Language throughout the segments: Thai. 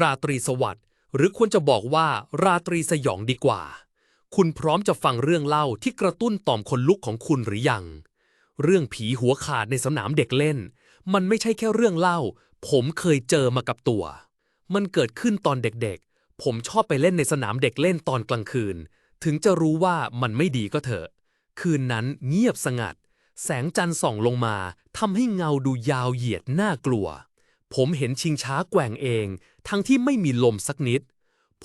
ราตรีสวัสดิ์หรือควรจะบอกว่าราตรีสยองดีกว่า คุณพร้อมจะฟังเรื่องเล่าที่กระตุ้นต่อมคนลุกของคุณหรือยัง เรื่องผีหัวขาดในสนามเด็กเล่น มันไม่ใช่แค่เรื่องเล่า ผมเคยเจอมากับตัว มันเกิดขึ้นตอนเด็กๆ ผมชอบไปเล่นในสนามเด็กเล่นตอนกลางคืน ถึงจะรู้ว่ามันไม่ดีก็เถอะ คืนนั้นเงียบสงัด แสงจันทร์ส่องลงมาทำให้เงาดูยาวเหยียดน่ากลัว ผมเห็นชิงช้าแกว่งเอง ทั้งที่ไม่มีลมสักนิด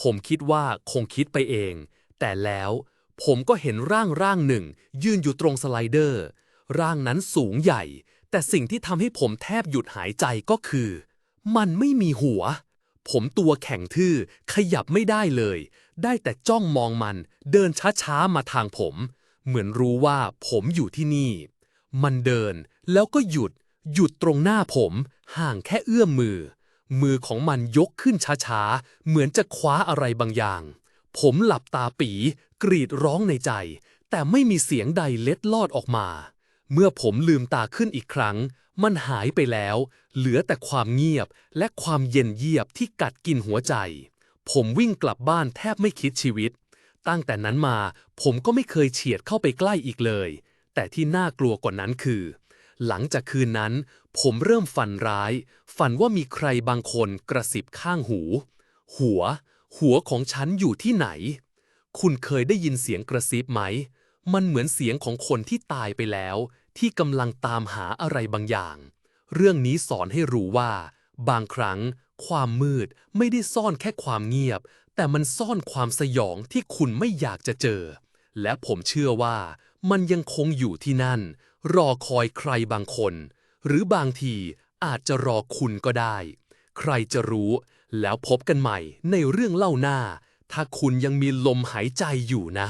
ผมคิดว่าคงคิดไปเอง แต่แล้วผมก็เห็นร่างร่างหนึ่ง ยืนอยู่ตรงสไลเดอร์ ร่างนั้นสูงใหญ่ แต่สิ่งที่ทำให้ผมแทบหยุดหายใจก็คือ มันไม่มีหัว ผมตัวแข็งทื่อขยับไม่ได้เลย ได้แต่จ้องมองมัน เดินช้าๆมาทางผม เหมือนรู้ว่าผมอยู่ที่นี่ มันเดินแล้วก็หยุด หยุดตรงหน้าผมห่างแค่เอื้อมมือ มือของมันยกขึ้นช้าๆ เหมือนจะคว้าอะไรบางอย่าง ผมหลับตาปี กรีดร้องในใจ แต่ไม่มีเสียงใดเล็ดลอดออกมา เมื่อผมลืมตาขึ้นอีกครั้ง มันหายไปแล้ว เหลือแต่ความเงียบและความเย็นเยียบที่กัดกินหัวใจ ผมวิ่งกลับบ้านแทบไม่คิดชีวิต ตั้งแต่นั้นมาผมก็ไม่เคยเฉียดเข้าไปใกล้อีกเลย แต่ที่น่ากลัวกว่านั้นคือ หลังจากคืนนั้น ผมเริ่มฝันร้าย ฝันว่ามีใครบางคนกระสิบข้างหู หัว หัวของฉันอยู่ที่ไหน คุณเคยได้ยินเสียงกระซิบไหม มันเหมือนเสียงของคนที่ตายไปแล้ว ที่กำลังตามหาอะไรบางอย่าง เรื่องนี้สอนให้รู้ว่า บางครั้ง ความมืดไม่ได้ซ่อนแค่ความเงียบ แต่มันซ่อนความสยองที่คุณไม่อยากจะเจอ และผมเชื่อว่า มันยังคงอยู่ที่นั่น รอคอยใครบางคน หรือบางทีอาจจะรอคุณก็ได้ ใครจะรู้ แล้วพบกันใหม่ในเรื่องเล่าหน้า ถ้าคุณยังมีลมหายใจอยู่นะ